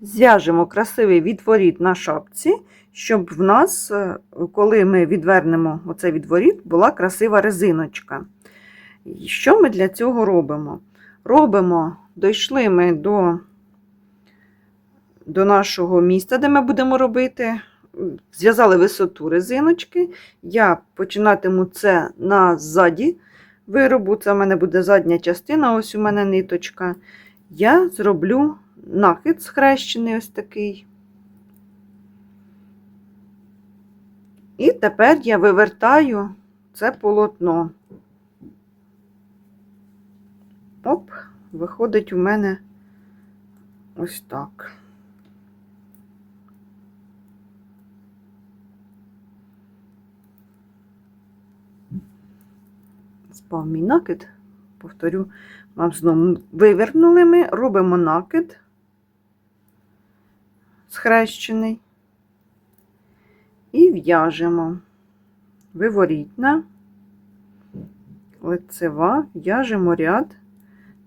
Зв'яжемо красивий відворіт на шапці, щоб в нас, е, коли ми відвернемо оцей відворіт, була красива резиночка. І Що ми для цього робимо? Робимо, дійшли ми до, до нашого місця, де ми будемо робити. Зв'язали висоту резиночки. Я починатиму це на ззаді виробу. Це в мене буде задня частина, ось у мене ниточка. Я зроблю накид схрещений ось такий. І тепер я вивертаю це полотно. Оп, виходить у мене ось так. Спав мій накид, повторю вам знову. Вивернули ми, робимо накид схрещений і в'яжемо виворітна, лицева, в'яжемо ряд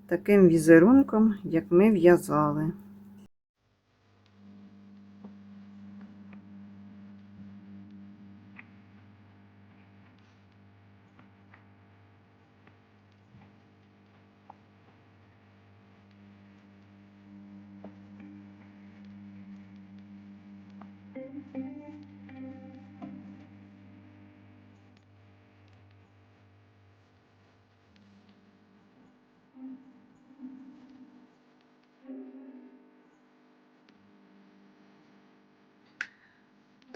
таким візерунком, як ми в'язали.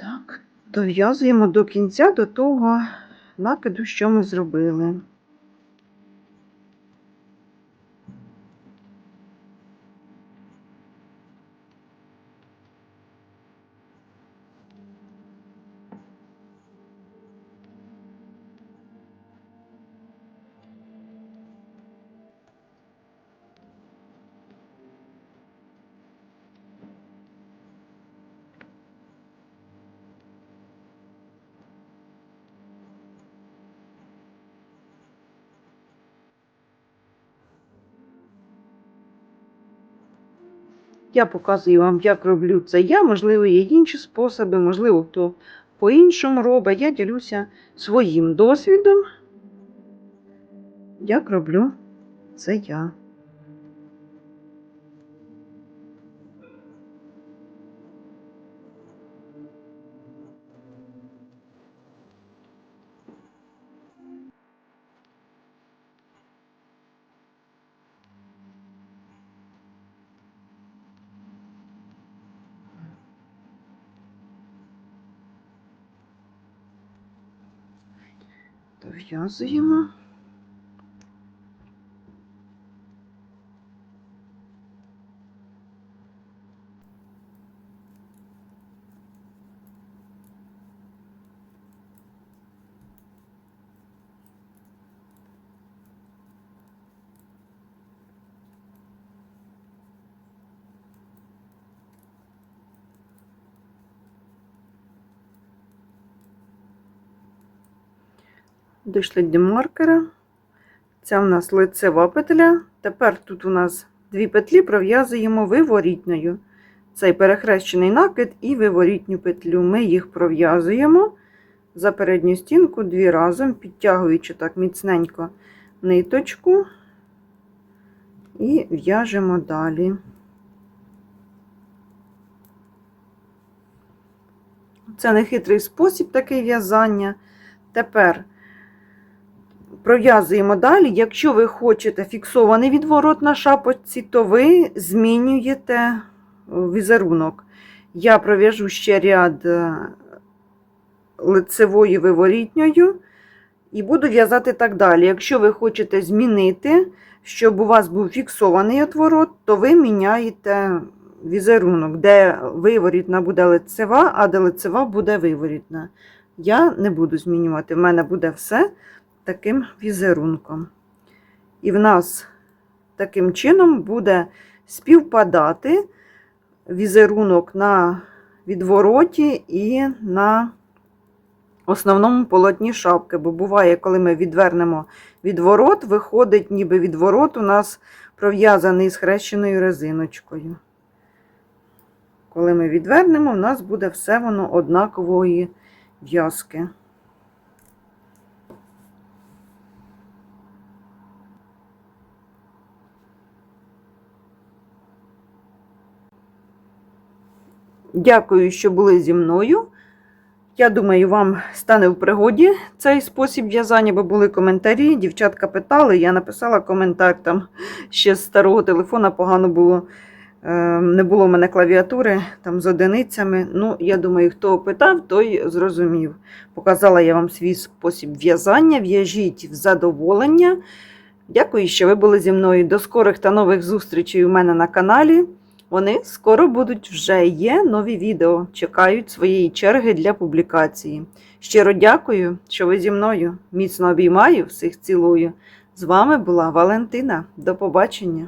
Так, дов'язуємо до кінця до того накиду, що ми зробили. Я показую вам, як роблю це я. Можливо, є інші способи, можливо, хто по-іншому робить. Я ділюся своїм досвідом, як роблю це я. Дов'язуємо. Дійшли до маркера. Ця в нас лицева петля. Тепер тут у нас дві петлі пров'язуємо виворітною. Цей перехрещений накид і виворітню петлю. Ми їх пров'язуємо за передню стінку дві разом, підтягуючи так міцненько ниточку і в'яжемо далі. Це нехитрий спосіб такий в'язання. Тепер пров'язуємо далі. Якщо ви хочете фіксований відворот на шапочці, то ви змінюєте візерунок. Я пров'яжу ще ряд е, лицевою виворітньою і буду в'язати так далі. Якщо ви хочете змінити, щоб у вас був фіксований отворот, то ви міняєте візерунок, де виворітна буде лицева, а де лицева буде виворітна. Я не буду змінювати, в мене буде все таким візерунком. І в нас таким чином буде співпадати візерунок на відвороті і на основному полотні шапки. Бо буває, коли ми відвернемо відворот, виходить, ніби відворот у нас пров'язаний з хрещеною резиночкою. Коли ми відвернемо, в нас буде все воно однакової в'язки. Дякую, що були зі мною. Я думаю, вам стане в пригоді цей спосіб в'язання, бо були коментарі. Дівчатка питали, я написала коментар там ще з старого телефона погано було. е, Не було в мене клавіатури там з одиницями. Ну, я думаю, хто питав, той зрозумів. Показала я вам свій спосіб в'язання. В'яжіть в задоволення. Дякую, що ви були зі мною. До скорих та нових зустрічей у мене на каналі. Вони скоро будуть вже є нові відео, чекають своєї черги для публікації. Щиро дякую, що ви зі мною. Міцно обіймаю, всіх цілую. З вами була Валентина. До побачення!